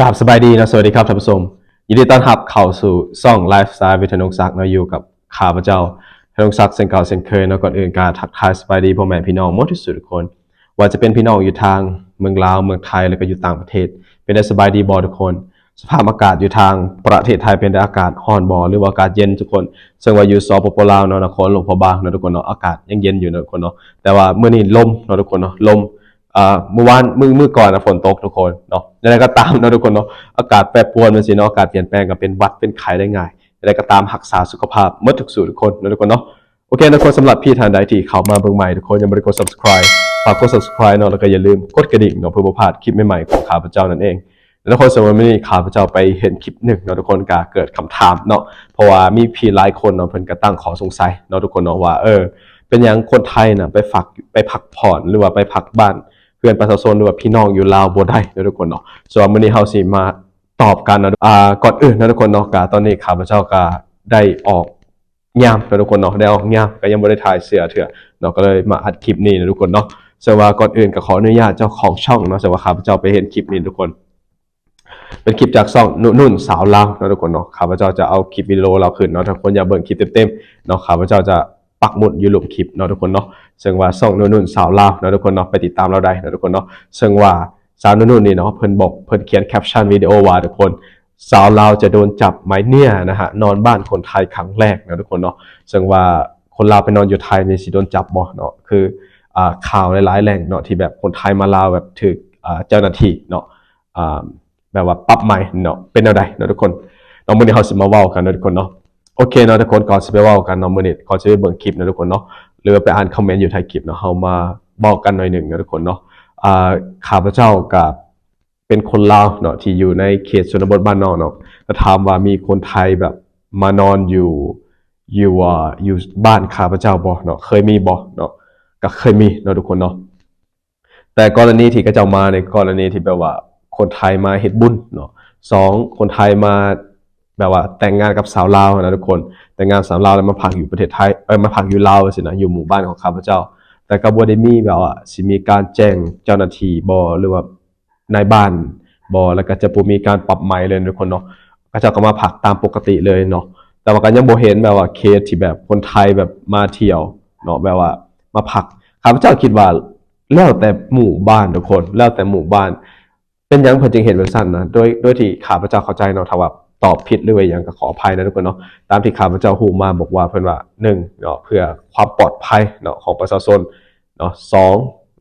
กราบสบายดีนะสวัสดีครับท่านผู้ชมยินดีต้อนรับเข้าสู่ซ่องไลฟ์สไตล์วิทยนุศักดิ์นะอยู่กับข้าพเจ้าธนงศักดิ์เซนเก่าเซนเคยนะก่อนอื่นการทักทายสบายดีพ่อแม่พี่น้องหมดที่สุดทุกคน ว่าจะเป็นพี่น้องอยู่ทางเมืองลาวเมืองไทยแล้วก็อยู่ต่างประเทศ เป็นได้สบายดีบอทุกคน สภาพอากาศอยู่ทางประเทศไทยเป็นได้อากาศร้อนบอหรือว่าอากาศเย็นทุกคนซึ่งว่าอยู่สปปลาวเนาะนครหลวงพระบางเนาะทุกคนเนาะอากาศยังเย็นอยู่เนาะทุกคนเนาะแต่ว่าเมื่อนี้ลมเนาะทุกคนเนาะลม เมื่อวานมือมือก่อนนะฝนตกทุกคนเนาะยังไงก็ตามนะทุกคนเนาะอากาศแปรปรวนมันสิเนาะอากาศเปลี่ยนแปลงก็เป็นวัดเป็นไข้ได้ง่ายยังไงก็ตามรักษาสุขภาพมดทุกสูตรทุกคนนะทุกคนเนาะโอเคนะทุกคนสำหรับพี่ทานใดที่เข้ามาเบิ่งใหม่ทุกคนยังไม่ได้กด subscribe ฝากกด subscribe เนาะแล้วก็อย่าลืมกดกระดิ่งเนาะเพื่อบ่พลาดคลิปใหม่ๆของข้าพเจ้านั่นเองแล้วทุกคนสมมติว่านี่ข้าพเจ้าไปเห็นคลิปหนึ่งเนาะทุกคนก็เกิดคำถามเนาะเพราะว่ามีพี่หลายคนเนาะเพิ่นก็ตั้งขอสงสัยเนาะทุกคนเนาะว่าเออเป็นหยังคนไทยน่ะไปฝักไปพักผ่อนหรือว่าไปพักบ้าน เพื่อนประชาชนหรือว่าพี่น้องอยู่ลาวบ่ได้นะทุกคนเนาะส่วนมื้อนี้เฮาสิมาตอบกันเนาะอ่าก่อนอื่นนะทุกคนเนาะก็ตอนนี้ข้าพเจ้าก็ได้ออกยามนะทุกคนเนาะได้ออกยามก็ยังบ่ได้ถ่ายเสื้อเถื่อเนาะก็เลยมาอัดคลิปนี้นะทุกคนเนาะสวนว่าก่อนอื่นก็ขออนุญาตเจ้าของช่องเนาะสวนว่าข้าพเจ้าไปเห็นคลิปนี้ทุกคน เป็นคลิปจากซ่องนุ่นสาวลาวนะทุกคนเนาะข้าพเจ้าจะเอาคลิปวิดีโอเราขึ้นเนาะถ้าคนอยากเบิ่งคลิปเต็มๆเนาะข้าพเจ้าจะ ปักหมุดอยู่หลุมคลิปเนาะทุกคนเนาะซึ่งว่าซ่องนุ่นนุ่นสาวลาวเนาะทุกคนเนาะไปติดตามเราได้เนาะทุกคนเนาะซึ่งว่าสาวนุ่นนุ่นนี่เนาะเพิ่นบอกเพิ่นเขียนแคปชั่นวิดีโอว่าทุกคนสาวลาวจะโดนจับไหมเนี่ยนะฮะนอนบ้านคนไทยครั้งแรกนะทุกคนเนาะซึ่งว่าคนลาวไปนอนอยู่ไทยนี่สิโดนจับบ่เนาะคืออ่าข่าวหลายๆแหล่งเนาะที่แบบคนไทยมาลาวแบบถูกอ่าเจ้าหน้าที่เนาะอ่าแบบว่าปรับใหม่เนาะเป็นแนวใดเนาะทุกคนเนาะมื้อนี้เฮาสิมาเว้ากันเนาะทุกคนเนาะ โอเคเนาะทุกคนก่อนสิไปว้ากันเนาะมื้อนี้ก่อนสิไปเบิ่งคลิปนะทุกคนเนาะหรือว่าไปอ่านคอมเมนต์อยู่ท้ายคลิปเนาะเฮามาเว้ากันหน่อยหนึ่งนะทุกคนเนาะอ่าข้าพเจ้ากับเป็นคนลาวเนาะที่อยู่ในเขตชนบทบ้านนอกเนาะก็ถามว่ามีคนไทยแบบมานอนอยู่อยู่อ่าอยู่บ้านข้าพเจ้าบ่เนาะเคยมีบ่เนาะก็เคยมีเนาะทุกคนเนาะแต่กรณีที่กระเจ้ามาในกรณีที่แบบว่าคนไทยมาเฮ็ดบุญเนาะสองคนไทยมา แบบว่าแต่งงานกับสาวลาวนะทุกคน แต่งงานสาวลาวแล้วมาพักอยู่ประเทศไทยเออมาพักอยู่ลาวสินะอยู่หมู่บ้านของข้าพเจ้า แต่ก็บ่ได้มีแบบว่าสิมีการแจ้งเจ้าหน้าที่บ่หรือว่านายบ้านบ่แล้วก็จะบ่มีการปรับใหม่เลยทุกคนเนาะก็เจ้าก็มาพักตามปกติเลยเนาะแต่ว่าก็ยังโบเห็นแบบว่าเคสที่แบบคนไทยแบบมาเที่ยวเนาะแบบว่ามาพักข้าพเจ้าคิดว่าแล้วแต่หมู่บ้านทุกคนแล้วแต่หมู่บ้าน เป็นยังเพิ่นจึงเห็นเป็นสั้นนะโดยโดยที่ข้าพเจ้าเข้าใจเนาะถ้าว่า ตอบผิดหรือว่าหยังก็ขออภัยนะทุกคนเนาะตามที่ข้าพเจ้าฮูมาบอกว่าเพิ่นว่าหนึ่งเนาะเพื่อความปลอดภัยเนาะของประชาชนเนาะสอง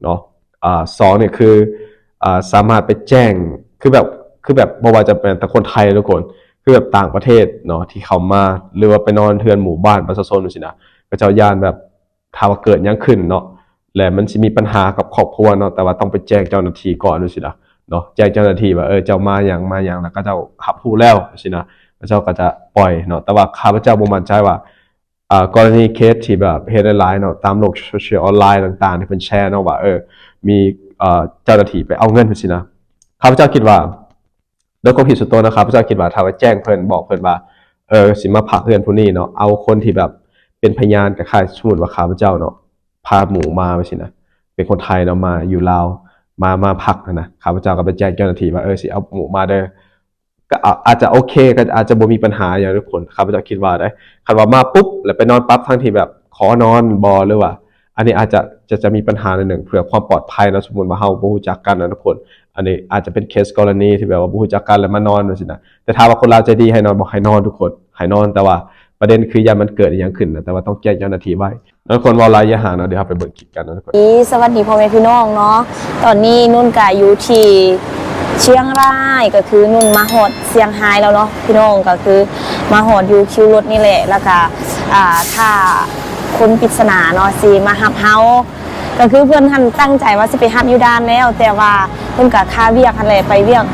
เนาะอ่าสองเนี่ยคืออ่าสามารถไปแจ้งคือแบบคือแบบบ่ว่าจะเป็นแต่คนไทยทุกคนคือแบบต่างประเทศเนาะที่เขามาหรือว่าไปนอนเทือนหมู่บ้านประชาชนจังซี่นะก็เจ้าย่านแบบถ้าว่าเกิดยังขึ้นเนาะและมันสิมีปัญหากับครอบครัวเนาะแต่ว่าต้องไปแจ้งเจ้าหน้าที่ก่อนดูสินะ เนาะแจ้งเจ้าหน้าที่ว่าเออเจ้ามาอย่างมาอย่างแล้วก็เจ้าหับผู้แล้วสินะแล้วเจ้าก็จะปล่อยเนาะแต่ว่าข้าพเจ้าบ่มั่นใจว่าอ่ากรณีเคสที่แบบเฮดหลายเนาะตามโลกโซเชียลออนไลน์ต่างๆที่เพิ่นแชร์เนาะว่าเออมีเอ่อเจ้าหน้าที่ไปเอาเงินสินะข้าพเจ้าคิดว่าโดยความผิดส่วนตัวนะครับข้าพเจ้าคิดว่าถ้าว่าแจ้งเพิ่นบอกเพิ่นว่าเออสิมาพักเพื่อนผู้นี้เนาะเอาคนที่แบบเป็นพยานกับค่ายสมมุติว่าข้าพเจ้าเนาะพาหมูมาไปสินะเป็นคนไทยเนาะมาอยู่ลาว มามาพักนะนะข้าพเจ้าก็ไปแจ้งเจ้าหน้าที่ว่าเออสิเอาหมูมาเด้อก็อาจจะโอเคก็อาจจะบ่มีปัญหาอย่างทุกคนข้าพเจ้าคิดว่าได้คันว่ามาปุ๊บแล้วไปนอนปั๊บทั้งที่แบบขอนอนบอหรือว่า อันนี้อาจจะจะจะมีปัญหาในหนึ่งเพื่อความปลอดภัยนะสมมติว่าเฮาบ่รู้จักกันนะทุกคน อันนี้อาจจะเป็นเคสกรณีที่แบบว่าบ่รู้จักกันแล้วมานอนจังซี่นะแต่ถ้าว่าคนลาวใจดีให้นอนบอกให้นอนทุกคนให้นอนแต่ว่าประเด็นคืออย่ามันเกิดอหยังขึ้นนะแต่ว่าต้องแจ้งเจ้าหน้าที่ไว้ แล้วคนว้าหลายอย่าหาเนาะเดี๋ยวเราไปเบิ่งคลิปกันนะทุกคนสวัสดีพ่อแม่พี่น้องเนาะตอนนี้นุ่นกาอยู่ที่เชียงรายก็คือนุ่นมาหอดเสียงไฮ้แล้วเนาะพี่น้องก็คือมาหอดอยู่คิวรถนี่แหละแล้วก็อ่าถ้าคนปริศนาเนาะสิมาหับเฮาก็คือเพื่อนท่านตั้งใจว่าสิไปหับอยู่ด้านแล้ว แต่ว่าเพิ่นก็ค่าเวียกหันแหละไปเวียก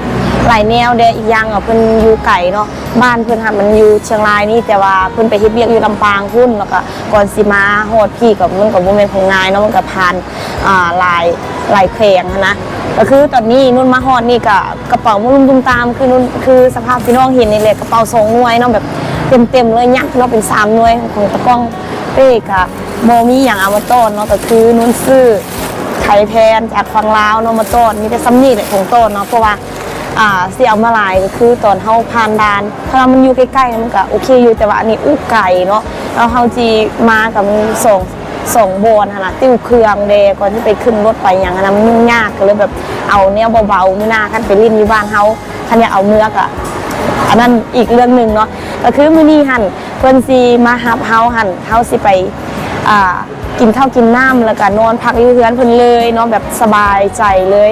หลายแนวเด้อีกอย่างอะเพิ่นอยู่ไกลเนาะบ้านเพิ่นหันมันอยู่เชียงรายนี่แต่ว่าเพิ่นไปเฮ็ดเวียกอยู่ลำปางพุ่นแล้วก็ก่อนสิมาฮอดพี่กับมันก็บ่แม่นของนายเนาะมันก็ผ่านอ่าลายลายแขวงนะก็คือตอนนี้นุ่นมาฮอดนี่ก็กระเป๋ามุมตุ้มตามคือนุ่นคือสภาพพี่น้องเห็นนี่แหละกระเป๋าสองหน่วยเนาะแบบเต็มๆเลยยักษ์เนาะเป็นสามหน่วยของตะก้องเป้ก็บ่มีหยังอามาต้นเนาะก็คือนุ่นซื้อไข่แทนจากฝั่งลาวเนาะมาต้นมีแต่ซ้ำนี่แหละของต้นเนาะเพราะว่า อ่าเสียมาลายก็คือตอนเฮาผ่านด่านถ้ามันอยู่ใกล้ๆมันก็โอเคอยู่แต่ว่าอันนี้อู้ไกลเนาะแล้วเฮาจีมากับมันส่งส่งโบนหั่นน่ะติ้วเครื่องเดก่อนที่ไปขึ้นรถไปอย่างนั้นนะมันยุ่งยากก็เลยแบบเอาแนวเบาๆมือหน้าคันไปลิ้นอยู่บ้านเฮาคันอยากเอาเมือกอะอันนั้นอีกเรื่องหนึ่งเนาะก็คือมื้อนี้หันเพิ่นสิมาฮับเฮาหันเฮาสิไปอ่ากินข้าวกินน้ำแล้วก็นอนพักอยู่เรือนเพิ่นเลยเนาะแบบสบายใจเลย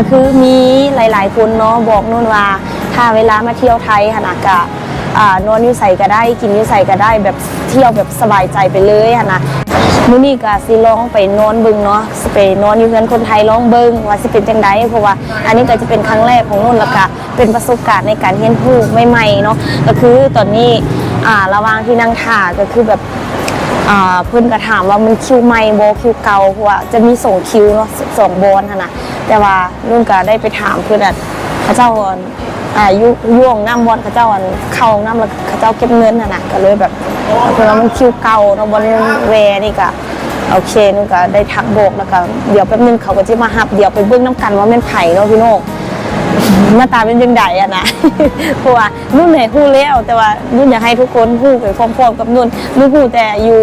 ก็คือมีหลาย ๆ คนเนาะบอกนู่นว่า ถ้าเวลามาเที่ยวไทยหนากาอ่านอนอยู่ใส่ก็ได้กินอยู่ใส่ก็ได้แบบเที่ยวแบบสบายใจไปเลยนะมื้อนี้ก็สิลองไปนอนเบิ่งเนาะสิไปนอนอยู่เรือนคนไทยลองเบิ่งว่าสิเป็นจังไดเพราะว่าอันนี้ก็จะเป็นครั้งแรกของนุ่นแล้วก็เป็นประสบการณ์ในการเรียนรู้ใหม่ๆเนาะก็คือตอนนี้อ่าระหว่างที่นั่งถ่าก็คือแบบ เพิ่อนก็ถามว่ามันคิวใหม่โบคิวเก่าเพราะว่าจะมีส่งคิวเนาะสองบอลหั่นน่ะแต่ว่านุ่นก็ได้ไปถามเพิ่อนอะเขาเจ้าอ่อนอ่ายุย่วงน้ำบอลเขาเจ้าอันเข้าน้ำแล้วเขาเจ้าเก็บเงินหั่นน่ะก็เลยแบบเพิ่นว่ามันคิวเก่าเนาะบอลแวนี่ก็โอเคนุ่นก็ได้ทักโบกแล้วก็เดี๋ยวแป๊บนึงเขาก็จะมาหับเดี๋ยวไปเบื้องน้ำกันว่าแม่นไผ่เนาะพี่โน่ห น้าตาเป็นยังไงอะนะเพราะว่านุ่นเนี่ยพูดแล้วแต่ว่านุ่นอยากให้ทุกคนพูดไปพร้อมๆกับนุ่นนุ่นพูดแต่อยู่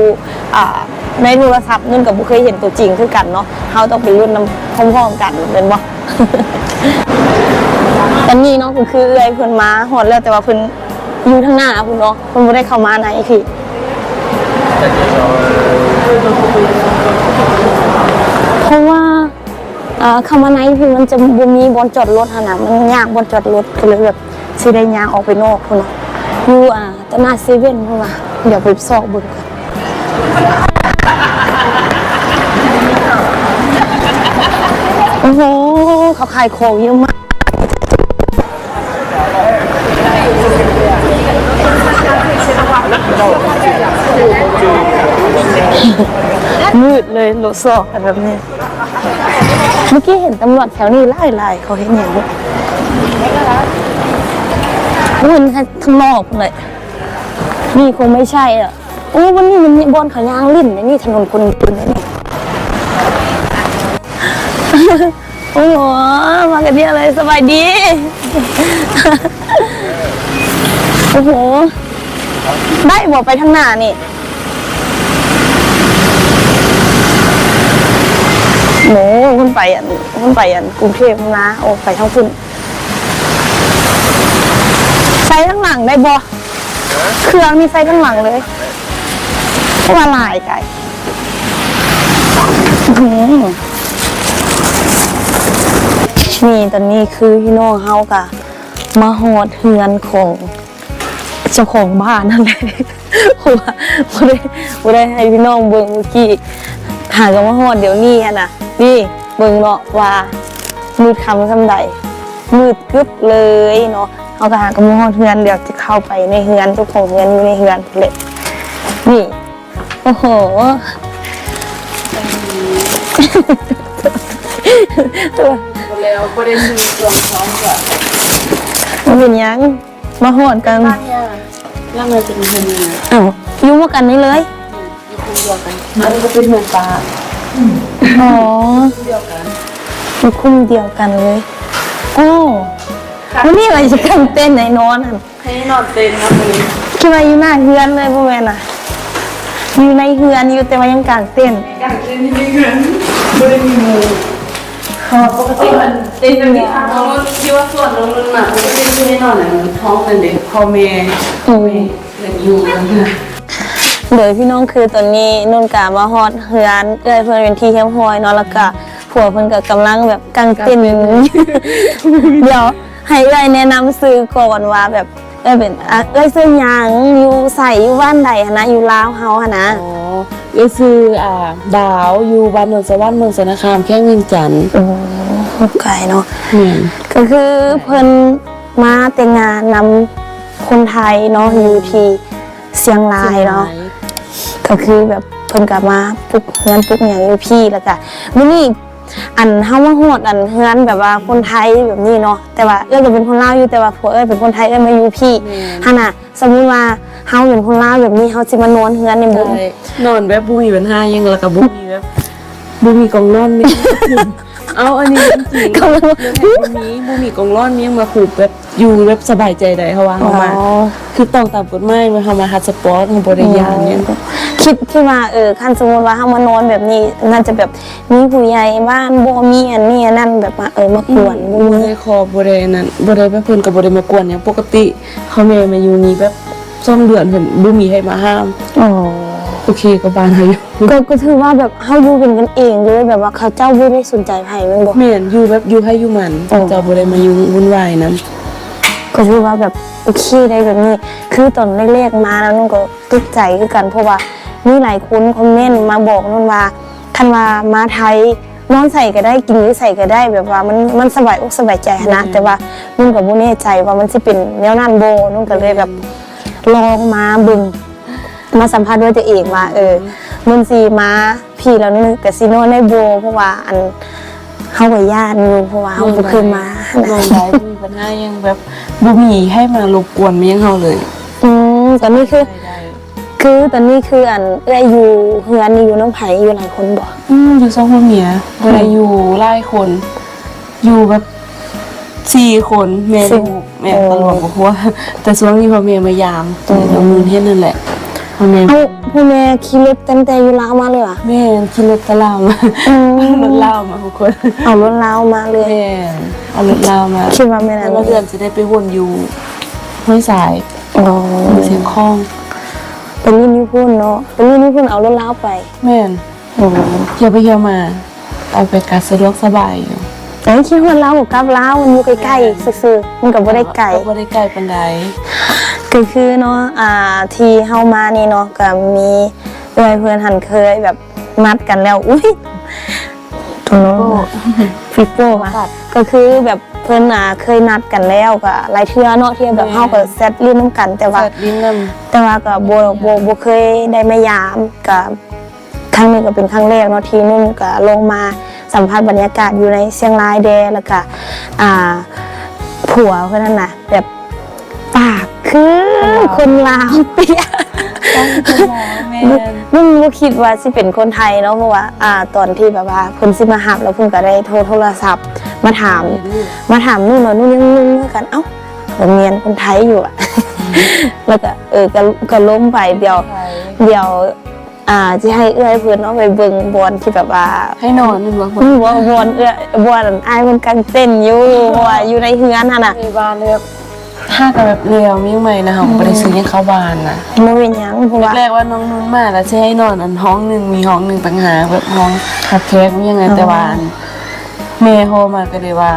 ในโทรศัพท์นุ่นกับบุเคยเห็นตัวจริงคือกันเนาะเขาต้องไปรุ่นน้ำพร้อมๆกันเป็นบ่ตอนนี้เนาะคือเอื้อยเพิ่นมาหอดแล้วแต่ว่าเพิ่นอยู่ทางหน้าเพิ่นเนาะเพิ่นบ่ได้เข้ามาในพี่เพราะว่า คำว่าไนท์พี่มันจะบ่มีบอนจอดรถหั่นน่ะมันยากบอนจอดรถก็เลยแบบสิได้ยางออกไปนอกพุ่นน่ะอยู่อ่าตนาเซเว่นพุ่นว่าเดี๋ยวไปซอกบิ่งก่อนโอ้โหเขาขายของเยอะมาก มืดเลยรถซอกกันแบบนี้ เมื่อกี้เห็นตำรวจแถวนี้ไล่ไล่เขาเห็นอย่างนี้มันแค่ข้างนอกเลยนี่คงไม่ใช่อะโอ้วันนี้มันมีบอลขายางลิ่นนะนี่ถนนคนเดินนะนี่โอ้โหมากันเนี่ยเลยสบายดี โอ้โห ได้บอกไปทางหน้านี่ โหขึ้นไปอันขึ้นไปอันกรุงเทพนะโอ้ไปทั้งคุณใส่ทั้งหลังได้บอเครื่องนี่ใส่ทั้งหลังเลยว่าลายไก่อื้อหือนี่ตอนนี้คือพี่น้องเฮากะมาหอดเฮือนของเจ้าของบ้านนั่นแหละเพราะว่าบ่ได้บ่ได้ให้พี่น้องเบิ่งเมื่อกี้หากันว่าฮอดเดี๋ยวนี้อะนะ นี่เบิ่งเนาะว่ามืดคำคำใดมืดกึบเลยเนาะเอาก็หากันว่าฮอดเฮือนเดี๋ยวจะเข้าไปในเฮือนเจ้าของเฮือนอยู่ในเฮือนเลยนี่โอ้โหตัวแล้วประเด็นคือส่วนของกับมันเป็นหยังมาฮอดกันบ้านเนี่ยร่างเลยเป็นเงินเนี่ยอ้าวอยู่มากันนี่เลยอยู่คู่เดียวกันอันนี้ก็เป็นเงินปลา อ๋อเดียวกันอยู่คุ้มเดียวกันเลยโอ้วันนี้อะไรจะกันเต้นไหนนอนอะให้นอนเต็นท์นะวันนี้คิดว่าอยู่หน้าเฮือนเลยพ่อแม่น่ะอยู่ในเฮือนอยู่แต่ว่ายังกลางเต้นท์การเต็นท์ที่มีเงินไม่ได้มีมูปกติมันเต็นท์แบบนี้ค่ะน้องคิดว่าส่วนน้องนุ่นน่ะมันเต็นท์ที่ให้นอนเนี่ยมันท้องเป็นเด็กพ่อแม่พ่อแม่เด็กอยู่กันค่ะ โดยพี่น้องคือตอนนี้นุ่นกามาฮอดเฮือนเอ้ยเพื่อนเป็นที่เข้มห้อยเนาะแล้วก็ผัวเพิ่นก็กำลังแบบกางเต้นท์เดี๋ยวให้เอ้ยแนะนำซื้อก่อนว่าแบบเอ้ยเป็นอะเอ้ยซื้อหยังอยู่ใส่อยู่บ้านใดหั้นนะอยู่ลาวเฮาหั่นนะอ๋อก็คืออ่าดาวอยู่บ้านนนทสวรรค์เมืองสนคามแค่เวียงจันทน์โอ้ไกลเนาะแม่นก็คือเพิ่นมาแต่งงานนำคนไทยเนาะอยู่ที่เชียงรายเนาะ ก็คือแบบเพิ่นกลับมาปลุกเฮือนปลุกอย่างอยู่พี่แล้วก็มื้อนี้อันเฮามาฮอดอันเฮือนแบบว่าคนไทยแบบนี้เนาะแต่ว่าเอ้ยก็เป็นคนลาวอยู่แต่ว่าผัวเอ้ยเป็นคนไทยเอ้ยมาอยู่พี่หั่นน่ะสมมุติว่าเฮาเป็นคนลาวแบบนี้เฮาสิมานอนเฮือนในบ่ใช่นอนแบบบุมีปัญหาหยังแล้วก็บุมีแบบบุมีกองนอนมี เอาอันนี้จริงๆกำลังเรื่องแบบนี้บ่มีกองร้อนมียังมาผูกแบบอยู่แบบสบายใจได้เพราะว่าเฮามา อ๋อ คือต้องตามกฎหมายมันเฮามาฮัดสปอร์ตของบริยานเนี่ยคิดที่ว่าเออคันสมมติว่าเฮามานอนแบบนี้น่าจะแบบมีผู้ใหญ่บ้านบ่มีอันนี้อันนั่นแบบว่าเออมากวนบ่บ่มีได้คอบ่ได้นั่นบ่ได้ไปเพิ่นก็บ่ได้มากวนหยังปกติเขาแม่มาอยู่นี่แบบซ่อมเดือนเพิ่นบ่มีให้มาห้าม อ๋อ โอเคก็บ้านเฮาอยู่ก็ก็ถือว่าแบบเฮาอยู่เป็นกันเองเลยแบบว่าเขาเจ้าบ่ได้สนใจไผแม่นบ่แม่นอยู่แบบอยู่ให้อยู่มันอ๋อเจ้าบ่ได้มายุ่งวุ่นวายนั้นก็ถือว่าแบบโอเคได้แบบนี้ คือตอนแรกๆมาแล้วนุ่นก็ตกใจคือกันเพราะว่ามีหลายคนคอมเมนต์มาบอกนุ่นว่าคันว่ามาไทยนอนใส่ก็ได้กินหรือใส่ก็ได้แบบว่ามันมันสบายอกสบายใจหั้นนะแต่ว่านุ่นก็บ่แน่ใจว่ามันสิเป็นแนวนั้นบ่นุ่นก็เลยแบบลองมาเบิ่ง มาสัมภาษณ์ด้วยตัวเองว่าเออมันสิมาพี่แล้วนุ่นก็สินอนได้บ่เพราะว่าอันเฮาก็ย่านอยู่เพราะว่าเฮาบ่เคยมาลองได้บ่มีปัญหาหยังแบบบ่มีให้มารบกวนมายังเฮาเลยอืมตอนนี้คือ ได้คือตอนนี้คืออันเอ้ยอยู่เฮือนนี่อยู่น้องไผอยู่หลายคนบ่อืมอยู่สองคนเมียบ่ได้อยู่หลายคน อยู่แบบสี่คนแม่ลูกแม่ตลอดบ่ฮู้ว่าแต่ช่วงนี้พ่อแม่มายามน้องมูลเฮ็ดนั่นแหละ พ่อแม่เอ้าพ่อแม่ขี่รถตั้งแต่อยู่ลาวมาเลยเหรอะแม่ขี่รถตะลาวมาอืมรถลาวมาทุกคนเอารถลาวมาเลย แม่เอารถลาวมาคิดว่าแม่แล้นั้นวเราเดือนจะได้ไปวนอยู่ห้วยสายอ๋อเสียงคลอง เป็นนี่นี่พุ่นเนาะเป็นนี่นี่พุ่นเอารถลาวไปแม่นอ๋อเที่ยวไปเที่ยวมาเอาไปกัดสะดวกสบายอยู่แต่คิดว่าลาวกับลาวมันอยู่ใกล้ๆซื่อๆมันก็บ่ได้ไกลบ่ได้ไกลปานใด ก็คือเนาะอ่าที่เฮามานี่เนาะก็มีเอ้ยเพื่อนหันเคยแบบนัดกันแล้วอุ้ยตรงโน้นน่ะฟิปโป้มาก็คือแบบเพิ่นอะเคยนัดกันแล้วก็หลายเทื่อเนาะที่แบบเฮาก็แซดลิ้นน้ำกัน แต่ว่าเปิดลิ้นนำแต่ว่าก็บ่บ่บ่เคยได้มายามก็ครั้งนี้ก็เป็นครั้งแรกเนาะที่นุ่นก็ลงมาสัมผัสบรรยากาศอยู่ในเชียงรายแดแล้วก็อ่าผัวเพิ่นนั่นน่ะแบบปาก คือคนลาวเปียแม่นุ่นบ่คิดว่าสิเป็นคนไทยเนาะเพราะว่าอ่าตอนที่แบบว่าเพิ่นสิมาหับแล้วเพิ่นก็ได้โทรโทรศัพท์ มาถาม มาถามนุ่นว่านุ่นยังงงเหมือนกันเอ้าเราเรียนคนไทยอยู่อะแล้วก็เออก็ก็ล้มไปเดี๋ยว เดี๋ยวอ่าจะให้เอื้อยเพื่อนเอาไปเบิ่งบอลที่แบบว่าให้นอนนึงว่าอืมว่าบอลเอื้อยบอลอายมันกางเต้นอยู่เพราะว่าอยู่ในเฮือนหั่นน่ะในบ้านเลย แบบถ้ากับแบบเรียวมีใหม่นะเฮาบ่ได้ซื้อยังเข้าบ้านนะบ่เป็นหยังเพราะว่าแรกๆว่าน้องนุ่นมาแล้วสิให้นอนอันห้องหนึงมีห้องหนึงต่างหากแบบห้องคับแคกมียังไงแต่ว่าอันแม่โทรมาก็เลยว่า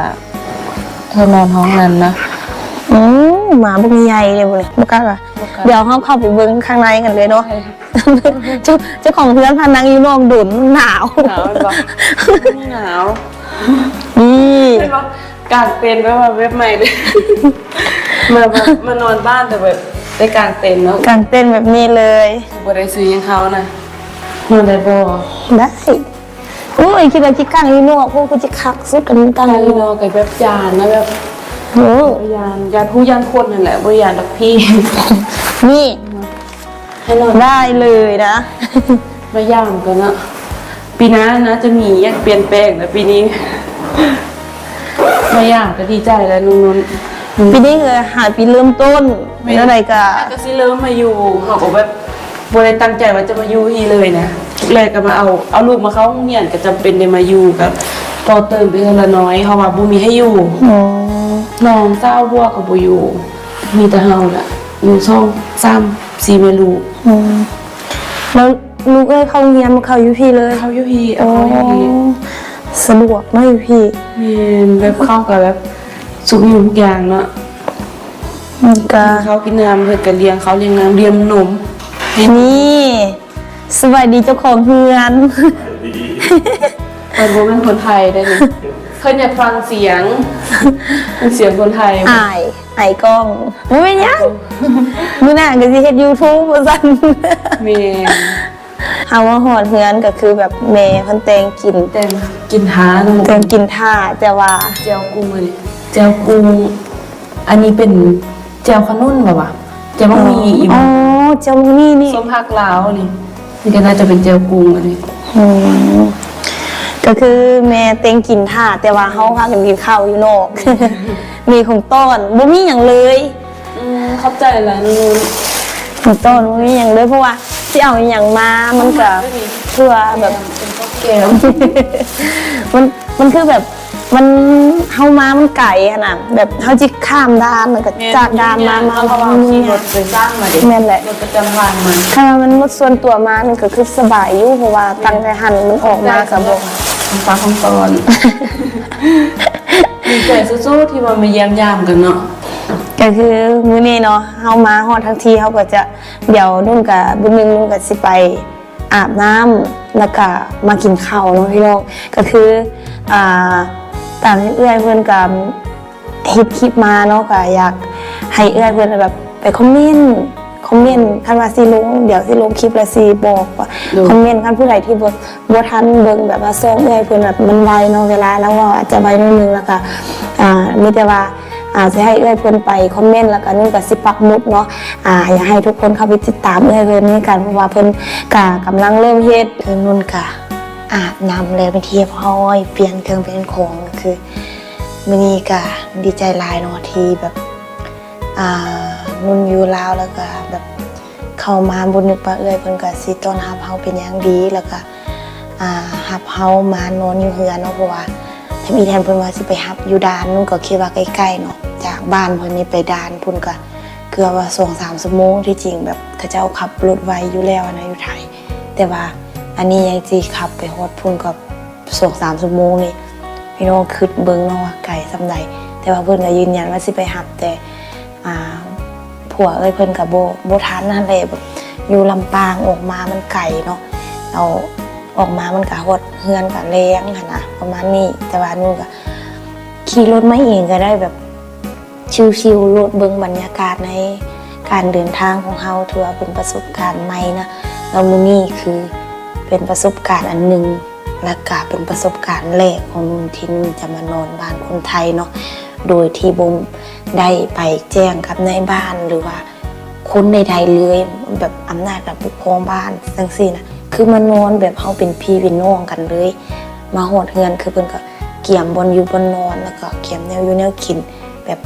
เธอนอนห้องนั้นนะอืมหมาบ่ใหญ่เลยบ่เนี่ยบ่กล้าว่ะบ่กล้าเดี๋ยวเฮาเข้าไปเบิ่งข้างในกันเลยเนาะเจ้าเจ้าของเฮือนพานังอยู่นอกดุนหนาวหนาวบ่หนาวนี่เห็นปะกางเต็นท์ไว้ว่าเว็บใหม่เลย มาแบบมานอนบ้านแต่แบบได้กางเต็นท์เนาะกางเต้นแบบนี้เลย บ่ได้ซื้อยังเขานะนอนได้บ่ได้โอ้ยคิดว่าจิกางอยู่นอกพวกกูจะคักสุดกันกางกางอยู่นนอกอนกับแบบยานนะแบบโอ้ยานยานผู้ยานคนนั่นแหละบ่ยานดอกพี่ นี่ให้นอนได้เลยนะ มาย่างกันนะปีหน้านะจะมีอยากเปลี่ยนแปลงแต่ปีนี้ มาย่างก็ดีใจแล้วนุ่นๆ ปีนี้คือหาปีเริ่มต้นเป็นอะไรก็ก็สิเริ่มมาอยู่เขาก็แบบบ่ได้ตั้งใจว่าจะมาอยู่ที่เลยนะแรกก็มาเอาเอาลูกมาเข้าโรงเรียนก็จำเป็นได้มาอยู่กับต่อเติมไปเทอละน้อยเพราะว่าบ่มีให้อยู่อ๋อน้องเศร้าบัวก็บ่อยู่ มีแต่เฮาล่ะอยู่ช่องซ้ำสี่แม่ลูกอืมแล้วลูกเอ้ยเข้าโรงเรียนมาเข้าอยู่พี่เลยเขาอยู่พี่เอาโอ้เขาอยู่พี่สะดวกเนาะอยู่พี่แม่นแบบเข้ากับแบบ สุขอยู่ทุกอย่างเนาะมันก็เขากินน้ำเพิ่นก็เลี้ยงเขาเลี้ยงน้ำเลี้ยงนมนี่สวัสดีเจ้าของเฮือนเพิ่นบ่เป็นคนไทยได้นี่เพิ่นอยากฟังเสียงเป็นเสียงคนไทยอายอายกล้องบ่เป็นหยังมื้อหน้าก็สิเฮ็ด YouTube ว่าซั่นแม่นเฮาว่าฮอดเฮือนก็คือแบบแม่เพิ่นแต่งกินแต่กินหาน้ำแต่งกินท่าแต่ว่า เจียวกุ้งอันนี้ เจียวกุ้งอันนี้เป็นเจียวขนุนแบบว่าเจียวบะหมี่อยู่อ๋อเจ้านี่นี่ส้มผักลาวนี่นี่ก็น่าจะเป็นเจียวกุ้งอันนี้อืมก็คือแม่เต็งกินท่าแต่ว่าเฮาพากันกินข้าวอยู่นอก มีของต้อนบ่มีหยังเลยอืมเข้าใจแล้วนุ่นของต้อนบ่มีหยังเลยเพราะว่าสิเอาอหยังมามันก็เพื่อแบบเป็นข้าวแก้วมันมันคือแบบ มันเฮามามันไก่อะน่ะแบบเฮาจิข้ามด้านแล้วก็จากด้านมามาเพราะว่าขี่รถไปสร้างมาเด็กแม่นแหละรถประจำทางมันถ้ามันหมดส่วนตัวมามันก็คือสบายอยู่เพราะว่าตั้งใจหันมันออกมากับบ่ของฟ้าของตอนดีใจสู้ๆที่มามาเยี่ยมยามกันเนาะก็คือมื้อนี้เนาะเฮามาฮอดทั้งทีเฮาก็จะเดี๋ยวนุ่นกับบุญนึงนุ่นก็สิไปอาบน้ำแล้วก็มากินข้าวเนาะพี่น้องก็คืออ่า ตามที่เอื้อยเพิ่นก็เฮ็ดคลิปมาเนาะก็อยากให้เอื้อยเพิ่นแบบไปคอมเมนต์คอมเมนต์คันว่าสิลงเดี๋ยวสิลงคลิปแล้วสิบอกว่าคอมเมนต์คันผู้ใดที่บ่บ่ทันเบิ่งแบบว่าส่งเอื้อยเพิ่นแบบมันไวเนาะเวลาแล้วว่าอาจจะไวนิดนึงแล้วก็อ่ามีแต่ว่าอาจจะให้เอื้อยเพื่อนไปคอมเมนต์แล้วก็นุ่นกับสิปักหมุดเนาะอ่าอยากให้ทุกคนเข้าไปติดตามเอื้อยเพื่อนนี่กันเพราะว่าเพื่อนกะกำลังเริ่มเฮ็ดเพื่อนนุ่นกะ อาบน้ำเลยเป็นที่เรียบร้อยเปลี่ยนเครื่องเป็นของคือมื้อนี้กะดีใจลายเนาะทีแบบอ่านุ่นอยู่ลาวแล้วก็แบบเข้ามาบนนึกว่าเอ้ยเพิ่นก็สิต้อนรับเฮาเป็นอย่างดีแล้วก็อ่ารับเฮามานอนอยู่เฮือนเนาะเพราะว่าถ้ามีแทนเพิ่นว่าสิไปฮับอยู่ดานนุ่นก็คิดว่าใกล้ๆเนาะจากบ้านเพิ่นนี่ไปดานพุ่นก็เกือบว่าสองสามชั่วโมงที่จริงแบบเขาเจ้าขับรถไวอยู่แล้วนะอยู่ไทยแต่ว่า อันนี้ยังจีขับไปฮอดพุ่นกับสองสามชั่วโมงนี่พี่น้องคิดเบิ่งเนาะว่าไกลสำใดแต่ว่าเพิ่นก็ยืนยันว่าสิไปฮับแต่ผัวเอ้ยเพิ่นก็บ่บ่ทันนั่นแหละแบบอยู่ลำปางออกมามันไกลเนาะเราออกมามันกะหดเฮือนกะแรงค่ะนะประมาณนี้แต่ว่านู่นก็ขี่รถไม่เองก็ได้แบบชิวๆรถเบิงบรรยากาศในการเดินทางของเฮาถือว่าเป็นประสบการณ์ใหม่นะแล้วมื้อนี้คือ เป็นประสบการณ์อันหนึ่งและกะเป็นประสบการณ์แรกของนุ่นที่นุ่นจะมานอนบ้านคนไทยเนาะโดยที่บมได้ไปแจ้งกับในายบ้านหรือว่าคนใดๆเลยแบบอำนาจกับปกครองบ้านจังซี่นะคือมานอนแบบเขาเป็นพี่เป็นน้องกันเลย มาโหดเฮือนคือเพิ่นก็เกี่ยมบนอยู่บนนอนแล้วก็เกี่ยมแนวอยู่แนวกิน แบบ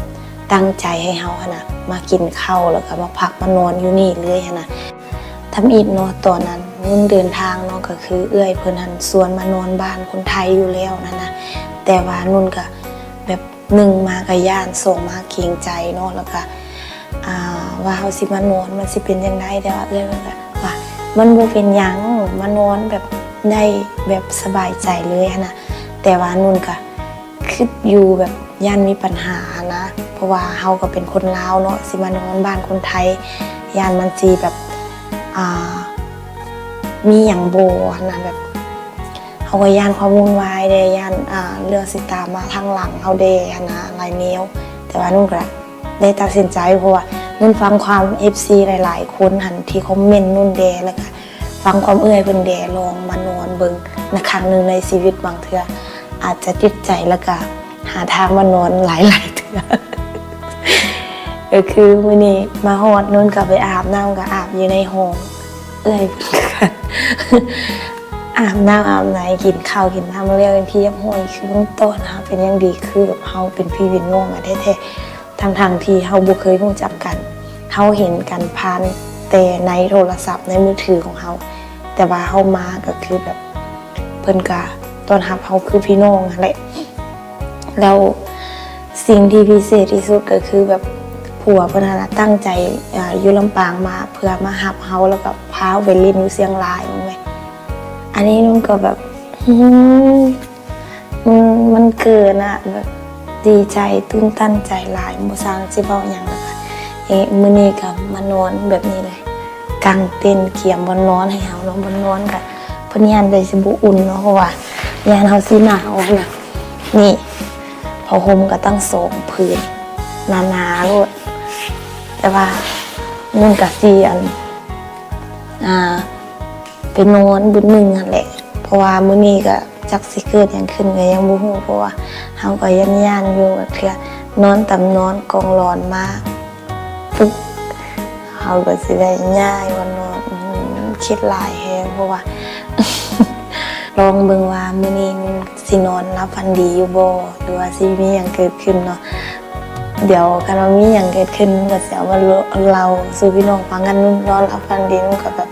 ตั้งใจให้เฮาหนนะมากินข้าวแล้วก็มาพักมานอนอยู่นี่เลยหนะทำอีกเนาะตอนนั้น นุ่นเดินทางเนาะก็คือ เอื้อยเพิ่นหันสวนมานอนบ้านคนไทยอยู่แล้วนั่นนะแต่ว่านุ่นก็แบบหนึ่งมากับย่านส่งมาเกรงใจเนาะแล้วก็อ่าว่าเฮาสิมานอนมันสิเป็นยังไงแต่ว่าเอ้อยมันก็ว่ามันบ่เป็นหยังมานอนแบบได้แบบสบายใจเลยนนะแต่ว่านุ่นก็คิดอยู่แบบย่านมีปัญหานะ เพราะว่าเฮาก็เป็นคนลาวเนาะสิมานอนบ้านคนไทยย่านมันจีแบบอ่า มีหยังโบนะแบบเฮาก็ย่านความวุ่นวายเดย่านอ่าเรื่องสิตามมาทางหลังเฮาเด้หั้นะลายแนวแต่ว่านุ่นก็ได้ตัดสินใจเพราะว่านุ่นฟังความ FC หลาย ๆ คนหันที่คอมเมนต์นุ่นแดแล้วก็ฟังความเอื้อยเพิ่นแดลองมานอนเบิงในครั้งหนึ่งในชีวิตบางเทืออาจจะติดใจแล้วก็หาทางมานอนหลายๆเทือก็คือมื้อนี้มาฮอดนุ่นก็ไปอาบน้ำก็อาบอยู่ในห้องเอ้ย อาบน้ำอาบไหนกินข้าวกินน้ำเรียกเป็นพี่ยับห้อยคือเบื้องต้นนะคะเป็นยังดีคือแบบเฮาเป็นพี่วินโน่มาแท้ๆทางทางๆที่เฮาบ่เคยรู้จักกันเฮาเห็นกันผ่านแต่ในโทรศัพท์ในมือถือของเฮาแต่ว่าเฮามาก็คือแบบเพิ่นก็ต้อนรับเฮาคือพี่น้องนั่นแหละแล้วสิ่งที่พิเศษที่สุดก็คือแบบ ผัวเพิ่นน่ะตั้งใจอยู่ลำปางมาเพื่อมาหับเฮาแล้วก็พาไปเล่นอยู่เชียงรายมั้ยอันนี้นุ่นก็แบบมันมันเกินอะแบบดีใจตื้นตันใจหลายบ่สร้างสิเว้าหยังนะคะเอ๊ะมื้อนี้ก็มานอนแบบนี้เลยกางเต็นท์เขียมบนนอนให้เฮาเนาะบนนอนก็เพิ่นย่านได้สิบ่อุ่นเนาะเพราะว่ายานเฮาสิหนาวน่ะนี่ผ้าห่มก็ตั้งสองผืนหนาๆโลด แต่ว่านุ่นก็สิอันอ่าไปนอนบุญหนึ่งนั่นแหละ เพราะว่ามื้อนี้ก็จักสิเกิดยังขึ้นก็ยังบ่ฮู้เพราะว่าเฮาก็ยันย่านอยู่กับเทื่อนอนตำนอนกองร้อนมาปุ๊บเฮาก็สิได้ย้ายวันนอนคิดหลายแฮงเพราะว่าลองเบิ่งว่ามื้อนี้นุ่นสินอนรับฝันดีอยู่บ่หรือว่าสิมีหยังเกิดขึ้นเนาะ เดี๋ยวกันว่ามีหยังเกิดขึ้นก็สิเอามาเราสู่พี่น้องฟังกันนุ่นนอนรับฝันดีนุ่นก็แบบ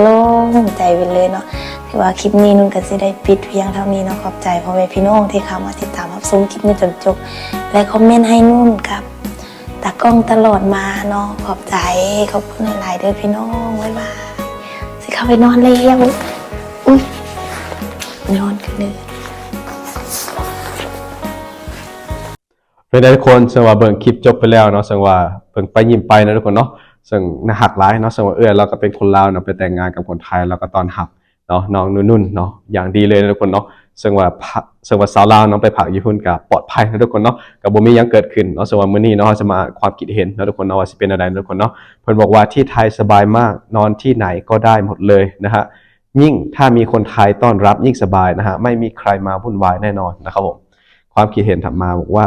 โล่งใจไปเลยเนาะถือว่าคลิปนี้นุ่นก็สิได้ปิดเพียงเท่านี้เนาะขอบใจพ่อแม่พี่น้องที่เข้ามาติดตามรับชมคลิปนี้จนจบและคอมเมนต์ให้นุ่นกับตากล้องตลอดมาเนาะขอบใจขอบคุณหลายๆเด้อพี่น้องบ๊ายบายสิเข้าไปนอนแล้วอุ้ยนอนกันเลย เป็นไงทุกคนซึ่งว่าเบิ่งคลิปจบไปแล้วเนาะซึ่งว่าเบิ่งไปยิ้มไปนะทุกคนเนาะซึ่งน่าหักหลายเนาะซึ่งว่าเอื้อเราก็เป็นคนลาวเนาะไปแต่งงานกับคนไทยแล้วก็ตอนหักเนาะน้องนุ่นๆเนาะอย่างดีเลยนะทุกคนเนาะซึ่งว่าพะซึ่งว่าสาวลาวเนาะไปพักญี่ปุ่นกับปลอดภัยนะทุกคนเนาะกับบ่มียังเกิดขึ้นเนาะซึ่งว่ามื้อนี้เนาะจะมาความคิดเห็นนะทุกคนเนาะว่าสิเป็นอะไรนะทุกคนเนาะเพิ่นบอกว่าที่ไทยสบายมากนอนที่ไหนก็ได้หมดเลยนะฮะยิ่งถ้ามีคนไทยต้อนรับยิ่งสบายนะฮะไม่มีใครมาวุ่นวายแน่นอนนะครับผมความคิดเห็นถัดมาบอกว่า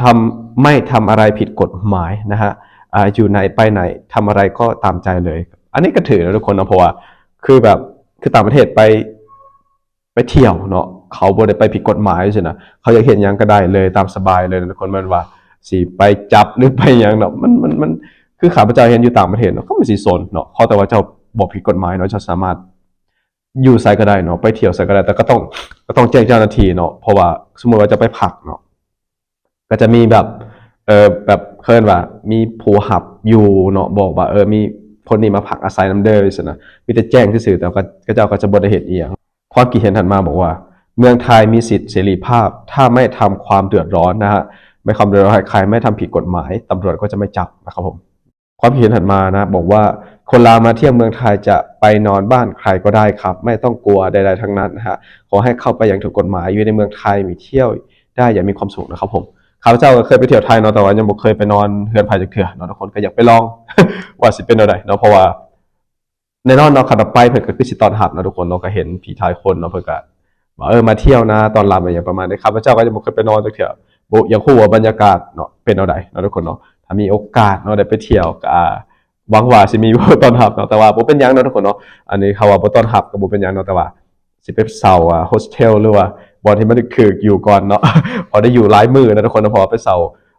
ทำไม่ทำอะไรผิดกฎหมายนะฮะอ่าอยู่ไหนไปไหนทำอะไรก็ตามใจเลย อันนี้ก็ถือนะทุกคนนะเพราะว่าคือแบบคือต่างประเทศไปไปเที่ยวเนาะเขาบ่ได้ไปผิดกฎหมายใช่นะเขาอยากเห็นยังก็ได้เลยตามสบายเลยนะทุกคนมันว่าสิไปจับหรือไปหยังเนาะมันมันมันคือข้าพเจ้าเห็นอยู่ต่างประเทศเนาะเขาไม่สิสนเนาะเขาแต่ว่าเจ้าบอกผิดกฎหมายเนาะเจ้าสามารถอยู่ไสก็ได้เนาะไปเที่ยวไสก็ได้แต่ก็ต้องก็ต้องแจ้งเจ้าหน้าที่เนาะเพราะว่าสมมติว่าจะไปพักเนาะ ก็จะมีแบบเออแบบเคลื่อนว่า มีผู้หับอยู่เนาะบอกว่าเออมีคนนี้มาพักอาศัยน้ำเด้อสินะมีแต่แจ้งซื่อแต่ก็ก็เจ้าก็จะบ่ได้เห็นอีหยังความคิดเห็นถัดมาบอกว่า เมืองไทยมีสิทธิเสรีภาพ ถ้าไม่ทำความเดือดร้อนนะฮะไม่ความเดือดร้อนใครไม่ทำผิดกฎหมายตำรวจก็จะไม่จับนะครับผมความคิดเห็นถัดมานะ บอกว่าคนลาวมาเที่ยวเมืองไทยจะไปนอนบ้านใครก็ได้ครับ ไม่ต้องกลัวใดๆทั้งนั้นนะฮะขอให้เข้าไปอย่างถูกกฎหมายอยู่ในเมืองไทยมีเที่ยวได้อย่างมีความสุขนะครับผม ข้าพเจ้าก็เคยไปเที่ยวไทยเนาะแต่ว่ายังบ่เคยไปนอนเฮือนไผจักเทื่อเนาะทุกคนก็อยากไปลอง ว่าสิเป็นอะไรเนาะเพราะว่าในนอนเนาะขับไปเพิ่นก็คือสิตอนหับเนาะทุกคนเนาะก็เห็นผีทายคนเนาะเพิ่นก็บอกเออมาเที่ยวนะตอนรับอะไรอย่างประมาณนี้ข้าพเจ้าก็ยังบ่เคยไปนอนจักเทื่อบ่อยากรู้ว่าบรรยากาศเนาะเป็นเอาใดเนาะทุกคนเนาะถ้ามีโอกาสเนาะได้ไปเที่ยวก็หวังว่าสิมีบ่ตอนรับเนาะแต่ว่าบ่เป็นหยังเนาะทุกคนเนาะอันนี้เขาว่าบ่ตอนรับก็บ่เป็นหยังเนาะแต่ว่าสิไปเซาอะโฮสเทลหรือว่า บอลที่มันคืออยู่ก่อนเนาะพอได้อยู่หลายมือนะทุกคนนะพอไปเสา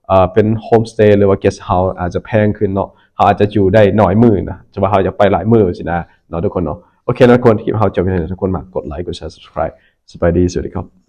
เอ่อเป็นโฮมสเตย์หรือว่าเกสต์เฮาส์อาจจะแพงขึ้นเนาะเขาอาจจะอยู่ได้น้อยมือนะจะว่าเขาอยากไปหลายมือสินะเนาะทุกคนเนาะโอเคนะทุกคนคลิปเฮาจบไปแล้วทุกคนมากกดไลค์กดแชร์ subscribe สบายดีสวัสดีครับ